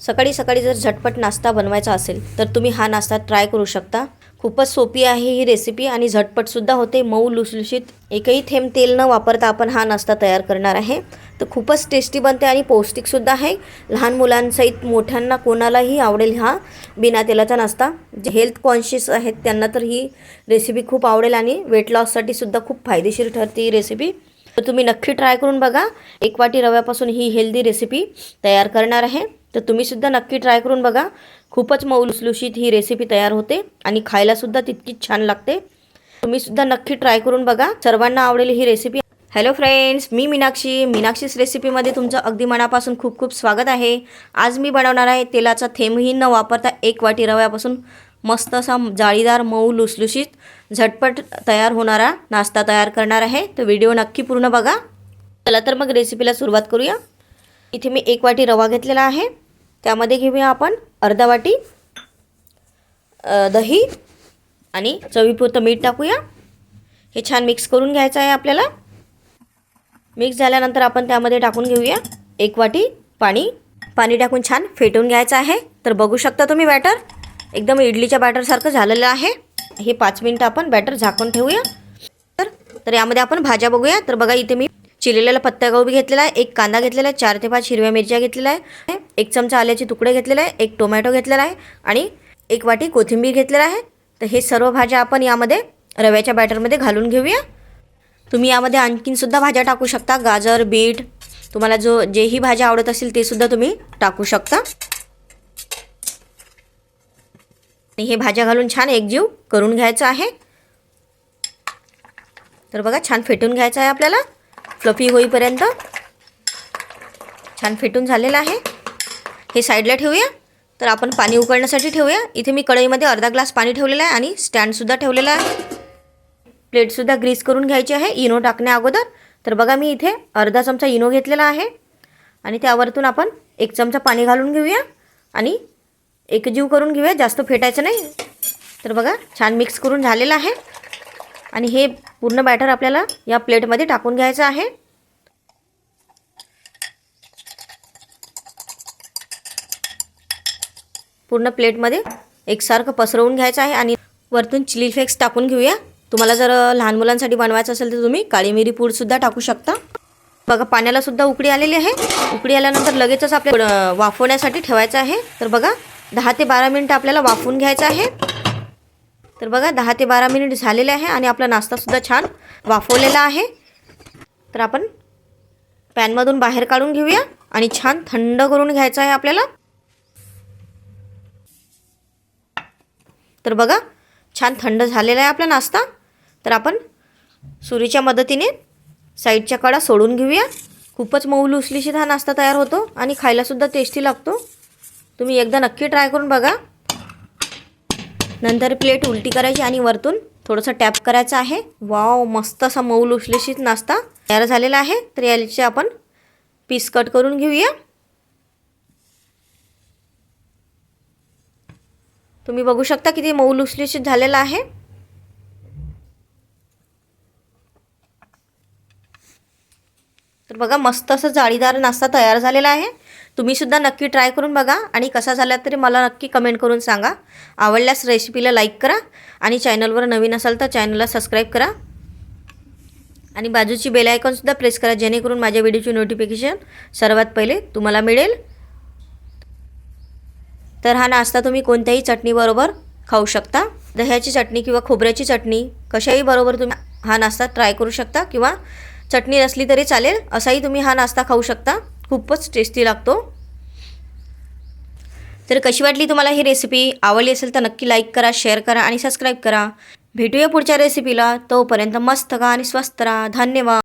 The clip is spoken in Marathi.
सकाळी सकाळी जर झटपट नाश्ता बनवायचा असेल तर तुम्ही हा नाश्ता ट्राय करू शकता. खूपच सोपी आहे ही रेसिपी आणि झटपटसुद्धा होते. मऊ लुसलुशीत एकही थेंब तेल न वापरता आपण हा नाश्ता तयार करणार आहे. तर खूपच टेस्टी बनते आणि पौष्टिकसुद्धा आहे. लहान मुलांसहित मोठ्यांना कोणालाही आवडेल हा बिना तेलाचा नाश्ता. जे हेल्थ कॉन्शियस आहेत त्यांना तर ही रेसिपी खूप आवडेल आणि वेट लॉससाठी सुद्धा खूप फायदेशीर ठरते ही रेसिपी तर तुम्ही नक्की ट्राय करून बघा. एक वाटी रव्यापासून ही हेल्दी रेसिपी तयार करणार आहे. तर तुम्हीसुद्धा नक्की ट्राय करून बघा. खूपच मऊ लुसलुशीत ही रेसिपी तयार होते आणि खायलासुद्धा तितकीच छान लागते. तुम्हीसुद्धा नक्की ट्राय करून बघा. सर्वांना आवडेल ही रेसिपी हॅलो फ्रेंड्स मी मीनाक्षी. मीनाक्षीस रेसिपीमध्ये तुमचं अगदी मनापासून खूप खूप स्वागत आहे. आज मी बनवणार आहे तेलाचा थेंबही न वापरता एक वाटी रव्यापासून मस्त असा जाळीदार मऊ लुसलुशीत झटपट तयार होणारा नाश्ता तयार करणार आहे. तर व्हिडिओ नक्की पूर्ण बघा. चला तर मग रेसिपीला सुरुवात करूया. इथे मी एक वाटी रवा घेतलेला आहे. त्यामध्ये घेऊया आपण अर्धा वाटी दही आणि चवीपुरतं मीठ टाकूया. हे छान मिक्स करून घ्यायचं आहे आपल्याला. मिक्स झाल्यानंतर आपण त्यामध्ये टाकून घेऊया एक वाटी पाणी. पाणी टाकून छान फेटून घ्यायचं आहे. तर बघू शकता तुम्ही बॅटर. एकदम इडलीच्या बॅटरसारखं झालेलं आहे. हे पाच मिनटं आपण बॅटर झाकून ठेवूया. तर तर यामध्ये आपण भाज्या बघूया. तर बघा इथे मी चिरलेला पत्तागोबी घेतलेला आहे एक कांदा घेतलेला आहे चार ते पाच हिरव्या मिरच्या घेतलेल्या आहे एक चमचा आल्याचे तुकडे घेतलेले आहे एक टोमॅटो घेतलेला आहे आणि एक वाटी कोथिंबीर घेतलेला आहे. तर हे सर्व भाज्या आपण यामध्ये रव्याच्या बॅटरमध्ये घालून घेऊया. तुम्ही यामध्ये आणखीनसुद्धा भाज्या टाकू शकता. गाजर बीट तुम्हाला जो जेही भाज्या आवडत असतील ते सुद्धा तुम्ही टाकू शकता. हे भाज्या घालून छान एकजीव करून घ्यायचं आहे. तर बघा छान फेटून घ्यायचं आहे आपल्याला. फ्लफी होईपर्यंत छान फेटून झालेलं आहे. हे साईडला ठेवूया. तर आपण पाणी उकळण्यासाठी ठेवूया. इथे मी कढईमध्ये अर्धा ग्लास पाणी ठेवलेलं आहे आणि स्टँडसुद्धा ठेवलेला आहे. प्लेटसुद्धा ग्रीस करून घ्यायची आहे. इनो टाकण्या अगोदर. तर बघा मी इथे अर्धा चमचा इनो घेतलेला आहे. आणि त्यावरतून आपण एक चमचा पाणी घालून घेऊया. आणि एकजीव करून घेऊया. जास्त फेटायचं नाही. तर बघा छान मिक्स करून झालेलं आहे. आणि हे पूर्ण बॅटर आपल्याला या प्लेटमध्ये टाकून घ्यायचं आहे. पूर्ण प्लेटमध्ये एकसारखं पसरवून घ्यायचं आहे आणि वरतून चिली फ्लेक्स टाकून घेऊया. तुम्हाला जर लहान मुलांसाठी बनवायचं असेल तर तुम्ही काळी मिरी पूडसुद्धा टाकू शकता. बघा पाण्याला सुद्धा आलेली आहे. उकडी आल्यानंतर लगेचच आपल्या वाफवण्यासाठी ठेवायचं आहे. तर बघा दहा ते बारा मिनटं आपल्याला वाफवून घ्यायचं आहे. तर बघा दहा ते बारा मिनिट झालेले आहे आणि आपला नाश्तासुद्धा छान वाफवलेला आहे. तर आपण पॅनमधून बाहेर काढून घेऊया आणि छान थंड करून घ्यायचं आहे आपल्याला. तर बघा छान थंड झालेला आहे आपला नाश्ता. तर आपण सुरीच्या मदतीने साईडच्या कडा सोडून घेऊया. खूपच मऊ लुसलीशीत हा नाश्ता तयार होतो आणि खायलासुद्धा टेस्टी लागतो. तुम्ही एकदा नक्की ट्राय करून बघा. नंतर प्लेट उलटी करायची आणि वरतून थोडंसं टॅप करायचं आहे. वाव मस्त असा मऊ लुसलुशीत नाश्ता तयार झालेला आहे. तर याचे आपण पीस कट करून घेऊया. तुम्ही बघू शकता किती मऊ लुसलुशीत झालेला आहे. तर बघा मस्त असं जाळीदार नाश्ता तयार झालेला आहे. तुम्हीसुद्धा नक्की ट्राय करून बघा आणि कसा झाला तरी मला नक्की कमेंट करून सांगा. आवडल्यास रेसिपीला लाईक करा आणि चॅनलवर नवीन असाल तर चॅनलला सबस्क्राईब करा. आणि बाजूची बेल आयकॉनसुद्धा प्रेस करा जेणेकरून माझ्या व्हिडिओची नोटिफिकेशन सर्वात पहिले तुम्हाला मिळेल. तर हा नाश्ता तुम्ही कोणत्याही चटणीबरोबर खाऊ शकता. दह्याची चटणी किंवा खोबऱ्याची चटणी कशाही बरोबर तुम्ही हा नाश्ता ट्राय करू शकता किंवा चटणी नसली तरी चालेल. असाही तुम्ही हा नाश्ता खाऊ शकता. खूपच टेस्टी लागतो. तर कशी वाटली तुम्हाला ही रेसिपी आवडली असेल तर नक्की लाईक करा शेअर करा आणि सबस्क्राईब करा. भेटूया पुढच्या रेसिपीला तोपर्यंत मस्त का आणि स्वस्त राहा. धन्यवाद.